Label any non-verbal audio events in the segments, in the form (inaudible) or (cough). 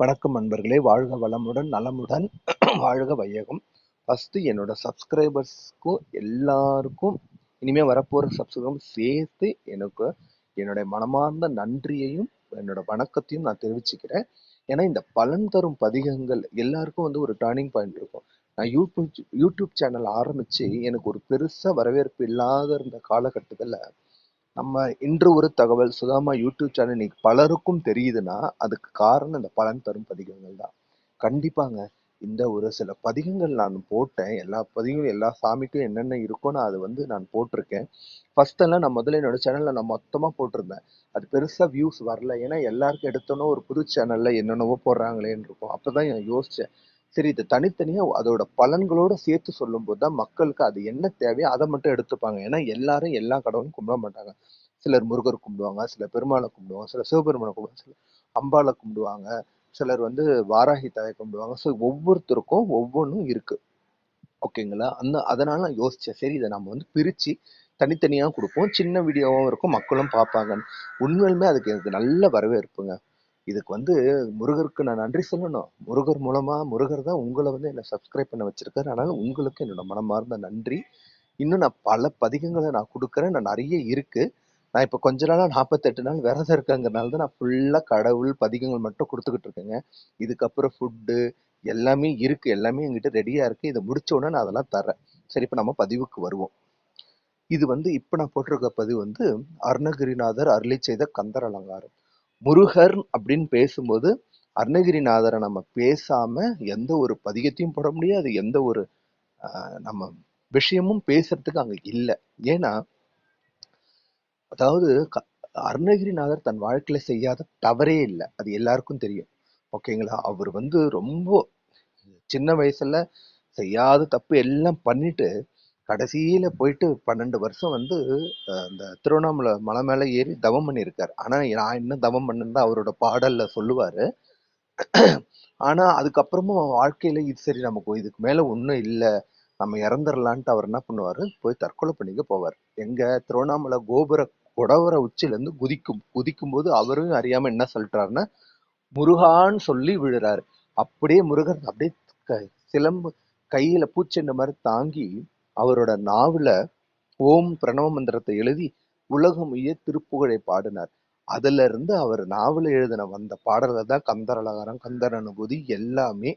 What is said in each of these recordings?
வணக்கம் நண்பர்களே. வாழ்க வளமுடன் நலமுடன் (clears throat) வாழ்க வையகம். ஃபஸ்ட்டு என்னோட சப்ஸ்கிரைபர்ஸ்க்கும் எல்லாருக்கும் இனிமேல் வரப்போகிற சப்ஸ்கிரைபர் சேர்த்து எனக்கு என்னுடைய மனமார்ந்த நன்றியையும் என்னோட வணக்கத்தையும் நான் தெரிவிச்சுக்கிறேன். ஏன்னா இந்த பலன் தரும் பதிகங்கள் எல்லாருக்கும் வந்து ஒரு டேர்னிங் பாயிண்ட் இருக்கும். நான் யூடியூப் யூடியூப் சேனல் ஆரம்பித்து எனக்கு ஒரு பெருசாக வரவேற்பு இல்லாத இருந்த காலகட்டத்தில் நம்ம இன்று ஒரு தகவல் சுதாமா யூடியூப் சேனல் இன்னைக்கு பலருக்கும் தெரியுதுன்னா அதுக்கு காரணம் இந்த பலன் தரும் பதிகங்கள் தான். கண்டிப்பாங்க இந்த ஒரு சில பதிகங்கள் நான் போட்டேன். எல்லா பதிகங்களும் எல்லா சாமிக்கும் என்னென்ன இருக்கோ நான் அது வந்து நான் போட்டிருக்கேன். ஃபர்ஸ்ட் எல்லாம் நான் முதல்ல என்னோட சேனல்ல நான் மொத்தமா போட்டிருந்தேன். அது பெருசா வியூஸ் வரல. ஏன்னா எல்லாருக்கும் எடுத்தோன்னே ஒரு புது சேனல்ல என்னென்னவோ போடுறாங்களேன்னு இருக்கும். அப்பதான் நான் யோசிச்சேன் சரி இதை தனித்தனியா அதோட பலன்களோட சேர்த்து சொல்லும்போது தான் மக்களுக்கு அது என்ன தேவையோ அதை மட்டும் எடுத்துப்பாங்க. ஏன்னா எல்லாரும் எல்லா கடவுளும் கும்பிட மாட்டாங்க. சிலர் முருகர் கும்பிடுவாங்க சிலர் பெருமாளை கும்பிடுவாங்க சிலர் சிவபெருமானை கும்பிடுவாங்க சிலர் அம்பாளை கும்பிடுவாங்க சிலர் வந்து வாராகி தாயை கும்பிடுவாங்க. ஸோ ஒவ்வொருத்தருக்கும் ஒவ்வொன்றும் இருக்கு. ஓகேங்களா? அந்த அதனால நான் யோசிச்சேன். சரி இதை நம்ம வந்து பிரிச்சு தனித்தனியாக கொடுப்போம். சின்ன வீடியோவும் இருக்கும். மக்களும் பார்ப்பாங்கன்னு. உண்மையிலுமே அதுக்கு எனக்கு நல்ல வரவேற்புங்க. இதுக்கு வந்து முருகருக்கு நான் நன்றி சொல்லணும். முருகர் மூலமா முருகர் தான் உங்களை வந்து என்னை சப்ஸ்கிரைப் பண்ண வச்சிருக்காரு. அதனால உங்களுக்கு என்னோட மனமார்ந்த நன்றி. இன்னும் நான் பல பதிகங்களை நான் கொடுக்குறேன். நான் நிறைய இருக்கு. நான் இப்போ கொஞ்ச நாளாக நாற்பத்தெட்டு நாள் விரதம் இருக்கங்கிறனால தான் நான் ஃபுல்லாக கடவுள் பதிகங்கள் மட்டும் கொடுத்துக்கிட்டு இருக்கேங்க. இதுக்கப்புறம் ஃபுட்டு எல்லாமே இருக்கு. எல்லாமே எங்கிட்ட ரெடியாக இருக்கு. இதை முடிச்ச உடனே நான் அதெல்லாம் தரேன் சரி இப்போ நம்ம பதிவுக்கு வருவோம். இது வந்து இப்போ நான் போட்டிருக்க பதிவு வந்து அருணகிரிநாதர் அருளி செய்த கந்தர் அலங்காரம். முருகர் அப்படின்னு பேசும்போது அருணகிரிநாதரை நம்ம பேசாம எந்த ஒரு பதிகத்தையும் போட முடியாது. எந்த ஒரு நம்ம விஷயமும் பேசுறதுக்கு அங்க இல்லை. ஏன்னா அதாவது அருணகிரிநாதர் தன் வாழ்க்கையில செய்யாத தவறே இல்லை. அது எல்லாருக்கும் தெரியும். ஓகேங்களா? அவர் வந்து ரொம்ப சின்ன வயசுல செய்யாத தப்பு எல்லாம் பண்ணிட்டு கடைசியில் போயிட்டு பன்னெண்டு வருஷம் வந்து அந்த இந்த திருவண்ணாமலை மலை மேலே ஏறி தவம் பண்ணியிருக்கார். ஆனால் நான் இன்னும் தவம் பண்ணுன்னு தான் அவரோட பாடலில் சொல்லுவார். ஆனால் அதுக்கப்புறமும் வாழ்க்கையில் இது சரி நமக்கு இதுக்கு மேலே ஒன்றும் இல்லை நம்ம இறந்துடலான்ட்டு அவர் என்ன பண்ணுவார்? போய் தற்கொலை பண்ணிக்க போவார். எங்கள் திருவண்ணாமலை கோபுர குடவர உச்சிலேருந்து குதிக்கும் குதிக்கும் போது அவரும் அறியாமல் என்ன சொல்லிட்டாருன்னா முருகான்னு சொல்லி விழுறாரு. அப்படியே முருகர் அப்படியே க- சிலம்பு கையில் பூச்செண்டு மாதிரி தாங்கி அவரோட நாவில் ஓம் பிரணவ மந்திரத்தை எழுதி உலகம் உய்ய திருப்புகழை பாடினார். அதுல இருந்து அவர் நாவல எழுதின வந்த பாடல்கள் தான் கந்தர் அலங்காரம் கந்தர் அனுபூதி எல்லாமே.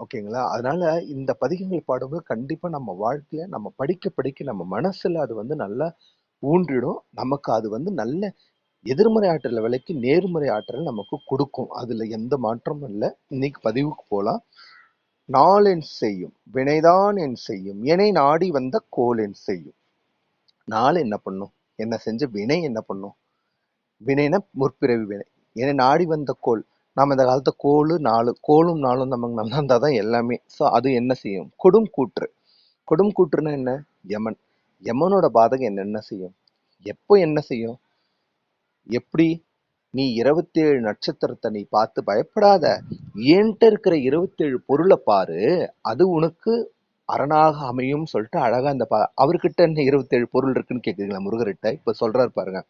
ஓகேங்களா அதனால இந்த பதிகங்கள் பாடும்போது கண்டிப்பா நம்ம வாழ்க்கையில நம்ம படிக்க படிக்க நம்ம மனசுல அது வந்து நல்லா ஊன்றிடும். நமக்கு அது வந்து நல்ல எதிர்மறை ஆற்றல் விலைக்கு நேர்மறை ஆற்றல் நமக்கு கொடுக்கும். அதுல எந்த மாற்றமும் இல்லை. இன்னைக்கு பதிவுக்கு போகலாம் நாளென் செய்யும் வினைதான் என் செய்யும் எனை நாடி வந்த கோலென் செய்யும். நாள் என்ன பண்ணும்? என்ன செஞ்ச வினை என்ன பண்ணும்? வினைனா முற்பிறவி வினை. என்னை நாடி வந்த கோல் நம்ம இந்த காலத்து கோலு நாலு கோலும் நாளும் நமக்கு நல்லா தான் எல்லாமே. ஸோ அது என்ன செய்யும்? கொடும் கூற்று. கொடும் கூற்றுனா என்ன? யமன். யமனோட பாதகம் என்னென்ன செய்யும்? எப்போ என்ன செய்யும்? எப்படி? நீ இருபத்தேழு நட்சத்திரத்தை நீ பார்த்து பயப்படாத. என்கிட்ட இருக்கிற இருபத்தேழு பொருளை பாரு. அது உனக்கு அரணாக அமையும் சொல்லிட்டு அழகா அந்த பா அவர்கிட்ட என்ன இருபத்தேழு பொருள் இருக்குன்னு கேக்குறீங்களா முருகர்கிட்ட? இப்ப சொல்றாரு பாருங்க.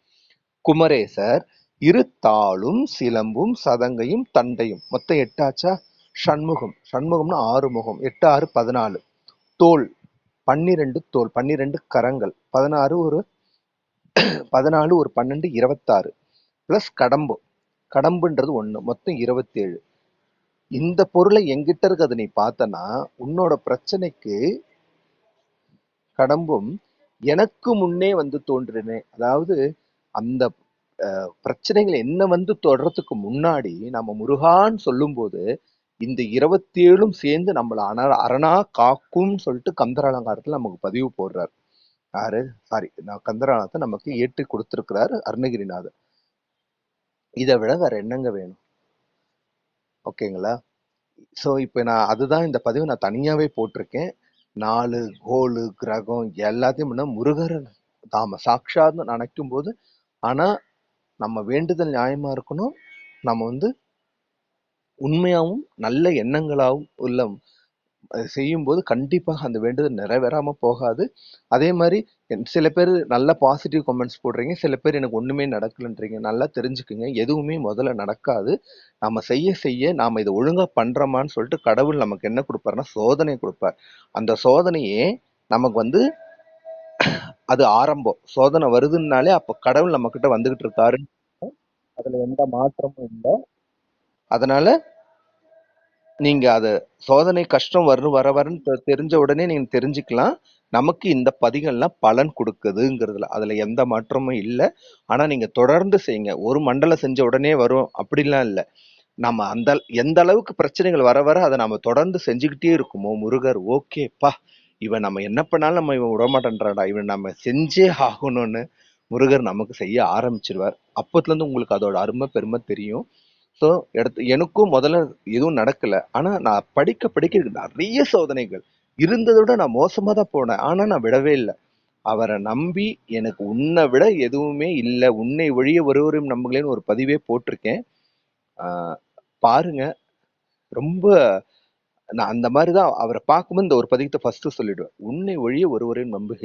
குமரேசர் இரு தாளும் சிலம்பும் சதங்கையும் தண்டையும். மொத்தம் எட்டாச்சா? ஷண்முகம் ஷண்முகம்னா ஆறு முகம். எட்டு ஆறு பதினாலு. தோல். பன்னிரெண்டு தோல். பன்னிரெண்டு கரங்கள். பதினாறு ஒரு பதினாலு ஒரு பன்னெண்டு இருபத்தாறு. பிளஸ் கடம்பு. கடம்புன்றது ஒண்ணு. மொத்தம் இருபத்தேழு. இந்த பொருளை எங்கிட்ட இருக்கிறத நீ பார்த்தனா உன்னோட பிரச்சனைக்கு கடம்பும் எனக்கு முன்னே வந்து தோன்றினேன் அதாவது அந்த அஹ், பிரச்சனைகள் என்ன வந்து தொடரத்துக்கு முன்னாடி நம்ம முருகான்னு சொல்லும்போது இந்த இருபத்தேழும் சேர்ந்து நம்மள அன அரணா காக்கும்னு சொல்லிட்டு கந்தர் அலங்காரத்தில் நமக்கு பதிவு போடுறார். யாரு? சாரி நான் கந்தராலத்தை நமக்கு ஏற்றி கொடுத்திருக்கிறாரு அருணகிரிநாதர். இதை விட வேற என்னங்க வேணும்? ஓகேங்களா? ஸோ இப்போ நான் அதுதான் இந்த பதிவு நான் தனியாவே போட்டிருக்கேன். நாலு கோலு கிரகம் எல்லாத்தையும் முன்ன முருகர் தாம சாட்சாத்னு நினைக்கும் போது ஆனா நம்ம வேண்டுதல் நியாயமா இருக்கணும். நம்ம வந்து உண்மையாவும் நல்ல எண்ணங்களாவும் உள்ள செய்யும்போது கண்டிப்பாக அந்த வேண்டுதல் நிறைவேறாமல் போகாது. அதே மாதிரி சில பேர் நல்ல பாசிட்டிவ் கமெண்ட்ஸ் போடுறீங்க சில பேர் எனக்கு ஒன்றுமே நடக்கலன்றீங்க நல்லா தெரிஞ்சுக்குங்க. எதுவுமே முதல்ல நடக்காது. நம்ம செய்ய செய்ய நாம் இதை ஒழுங்காக பண்ணுறோமான்னு சொல்லிட்டு கடவுள் நமக்கு என்ன கொடுப்பாருன்னா சோதனை கொடுப்பார். அந்த சோதனையே நமக்கு வந்து அது ஆரம்பம். சோதனை வருதுன்னாலே அப்போ கடவுள் நம்மக்கிட்ட வந்துக்கிட்டு இருக்காருன்னு அதில் எந்த மாற்றமும் இல்லை. அதனால நீங்க அத சோதனை கஷ்டம் வரும் வர வரன்னு தெரிஞ்ச உடனே நீங்க தெரிஞ்சுக்கலாம். நமக்கு இந்த பதிகள்லாம் பலன் கொடுக்குதுங்கிறதுல அதுல எந்த மாற்றமும் இல்லை. ஆனா நீங்க தொடர்ந்து செய்யுங்க. ஒரு மண்டலம் செஞ்ச உடனே வரும். அப்படிலாம் இல்லை. நம்ம அந்த எந்த அளவுக்கு பிரச்சனைகள் வர வர அதை நம்ம தொடர்ந்து செஞ்சுக்கிட்டே இருக்குமோ முருகர் ஓகேப்பா. இவன் நம்ம என்ன பண்ணாலும் நம்ம இவன் விடமாட்டேன்றாடா இவன் நம்ம செஞ்சே ஆகணும்னு முருகர் நமக்கு செய்ய ஆரம்பிச்சிருவார். அப்பத்துல இருந்து உங்களுக்கு அதோட அருமை பெருமை தெரியும். ஸோ எடுத்து எனக்கும் முதல்ல எதுவும் நடக்கல. ஆனால் நான் படிக்க படிக்க நிறைய சோதனைகள். இருந்ததை விட நான் மோசமாக தான் போனேன். ஆனால் நான் விடவே இல்லை. அவரை நம்பி எனக்கு உன்னை விட எதுவுமே இல்லை. உன்னை ஒழிய ஒருவரையும் நம்புங்களேன்னு ஒரு பதிவே போட்டிருக்கேன். பாருங்க. ரொம்ப நான் அந்த மாதிரி தான் அவரை பார்க்கும்போது இந்த ஒரு பதிகத்தை ஃபஸ்ட்டு சொல்லிடுவேன். உன்னை ஒழிய ஒருவரையும் நம்புகிறேன்.